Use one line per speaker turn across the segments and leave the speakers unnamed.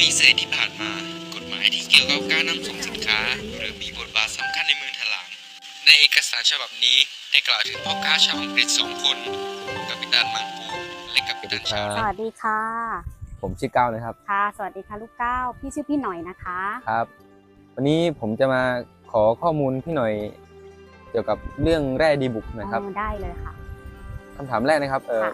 การนำส่งสินค้า หรือมีบทบาทสำคัญในเมืองถลาง ในเอกสารฉบับนี้ได้กล่าวถึงพ่อค้าชาวอังกฤษสองคน กัปตันมังกูและกัปตันชาว
สวัสดีค่ะ
ผมชื่อก้าวนะครับ
ค่ะ สวัสดีค่ะลูกเก้าพี่ชื่อพี่หน่อยนะคะ
ครับ วันนี้ผมจะมาขอข้อมูลพี่หน่อย เกี่ยวกับเรื่องแร่ดีบุกนะครับ
อ๋อได้เลยค่ะ
คำถามแรกนะครับ เออ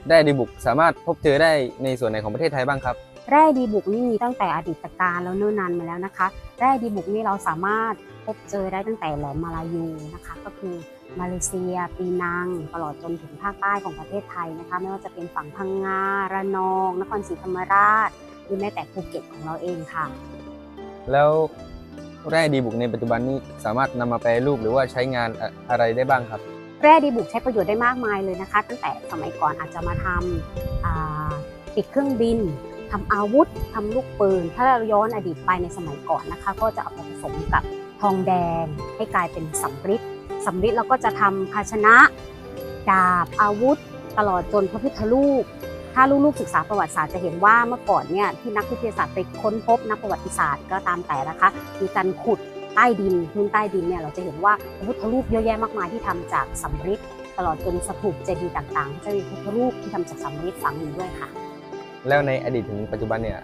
ค่ะ
แร่ดีบุกสามารถพบเจอได้ในส่วนไหนของประเทศไทยบ้างครับ
แร่ดีบุกนี่มีตั้งแต่อดีตการแล้วเนิ่นนานมาแล้วนะคะ แร่ดีบุกนี่เราสามารถพบเจอได้ตั้งแต่แหลมมาลายูนะคะ ก็คือมาเลเซีย ปีนัง ตลอดจนถึงภาคใต้ของประเทศไทยนะคะ ไม่ว่าจะเป็นฝั่งพังงาระนอง นครศรีธรรมราช หรือแม้แต่ภูเก็ตของเราเองค่ะ
แล้วแร่ดีบุกในปัจจุบันนี้สามารถนำมาแปรรูปหรือว่าใช้งานอะอะไรได้บ้างครับ
แร่ดีบุกใช้ประโยชน์ได้มากมายเลยนะคะ ตั้งแต่สมัยก่อนอาจจะมาทำติดเครื่องบินทำอาวุธทำลูกปืน ถ้าเราย้อนอดีตไปในสมัยก่อนนะคะ ก็จะเอาไปผสมกับทองแดง ให้กลายเป็นสำริดสำริดเราก็จะทำภาชนะ ดาบอาวุธ ตลอดจนพระพุทธรูปถ้าลูกๆศึกษาประวัติศาสตร์จะเห็นว่าเมื่อก่อนเนี่ยที่นักวิทยาศาสตร์ไปค้นพบนักประวัติศาสตร์ก็ตามแต่นะคะ มีการขุด ต้ดินพื้นใต้ดินเนี่ยเราจะเห็นว่าพระพุทธรูปเยอะแยะมากมายที่ทำจากสำริดตลอดจนสถูปเจดีย์ต่างๆก็จะมีพระพุทธรูปที่ทำจากสำริดฝังอยู่ด้วยค่ะ
แล้วในอดีตถึงปัจจุบันเนี่ย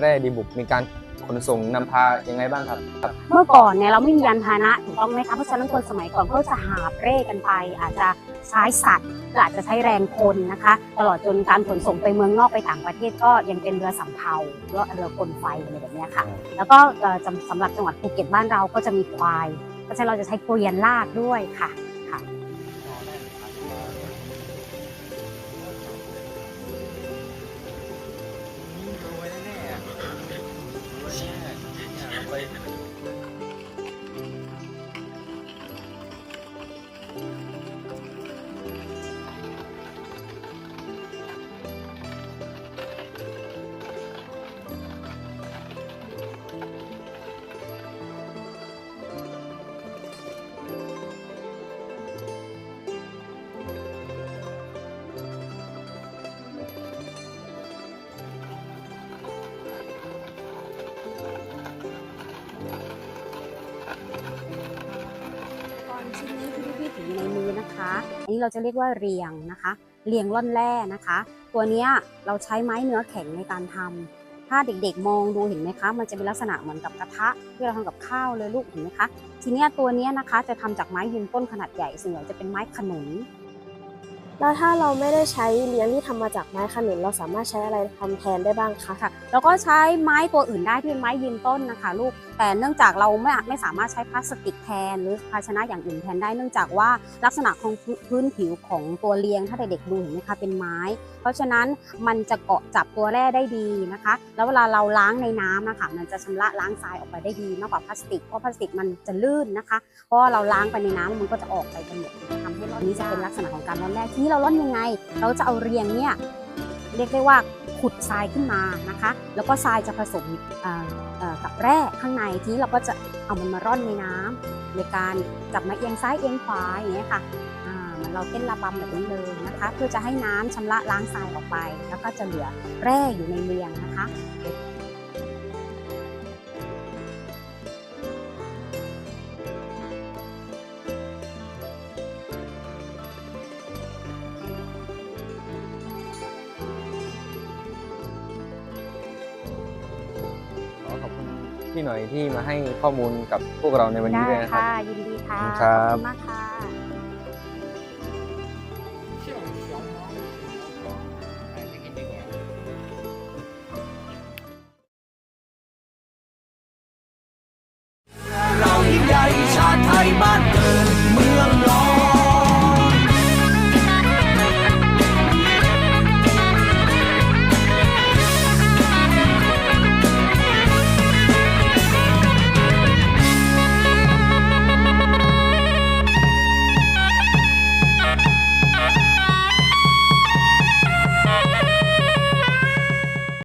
แร่ดีบุกมีการขนส่งนำพายังไงบ้างครับครับ
เมื่อก่อนเนี่ยเราไม่มียานพาหนะถูกต้องไหมคะเพราะฉะนั้นคนสมัยก่อนเขาจะหาบเร่กันไปอาจจะ ใช้สัตว์หรืออาจจะใช้แรงคนนะคะ ตลอดจนการขนส่งไปเมืองนอกไปต่างประเทศก็ยังเป็นเรือสำเภาหรือเรือกลไฟอะไรแบบเนี้ยค่ะ แล้วก็เอ่อจำสำหรับจังหวัดภูเก็ตบ้านเราก็จะมีควาย เพราะฉะนั้นเราจะใช้เกวียนลากด้วยค่ะ อยู่ในมือนะคะ อันนี้เราจะเรียกว่าเรียงนะคะ เรียงล่อนแร่นะคะ ตัวนี้เราใช้ไม้เนื้อแข็งในการทำถ้าเด็กๆมองดูเห็นไหมคะ มันจะเป็นลักษณะเหมือนกับกระทะที่เราทำกับข้าวเลยลูกเห็นไหมคะ ทีนี้ตัวนี้นะคะจะทำจากไม้ยืนต้นขนาดใหญ่ส่วนใหญ่จะเป็นไม้ขนุน
แล้วถ้าเราไม่ได้ใช้เลี้ยงที่ทำมาจากไม้ขนุนเราสามารถใช้อะไรทำแทนได้บ้างคะ
ค่ะแล้วก็ใช้ไม้ตัวอื่นได้ที่เป็นไม้ยืนต้นนะคะลูกแต่เนื่องจากเราไม่ไม่สามารถใช้พลาสติกแทน หรือภาชนะอย่างอื่นแทนได้เนื่องจากว่าลักษณะของพื้นผิวของตัวเลี้ยงถ้าเด็กๆดูเห็นไหมคะเป็นไม้ เพราะฉะนั้นมันจะเกาะจับตัวแร่ได้ดีนะคะ แล้วเวลาเราล้างในน้ำนะคะมันจะชำระล้างทรายออกไปได้ดีมากกว่าพลาสติกเพราะพลาสติกมันจะลื่นนะคะ เพราะว่าเราล้างไปในน้ำมันก็จะออกไปกันหมด นนี้จะเป็นลักษณะของการร่อนแร่ทีนี้เราร่อนยังไง เราจะเอาเรียงเนี่ยเรียกได้ว่าขุดทรายขึ้นมานะคะ แล้วก็ทรายจะผสมกับแร่ข้างในทีนี้เราก็จะเอามันมาร่อนในน้ำในการจับมาเอียงซ้ายเอียงขวาอย่างเงี้ยค่ะอ่าเหมือนเราเต้นระบำแบบนี้เลยนะคะ เพื่อจะให้น้ำชำระล้างทรายออกไป แล้วก็จะเหลือแร่อยู่ในเรียงนะคะ
พี่หน่อยที่มาให้ข้อมูลกับพวกเราในวันนี้
ได้
ด้วยนะครับ
ค่ะยินดีค่ะ
ครับ
ขอบคุณมากค่ะ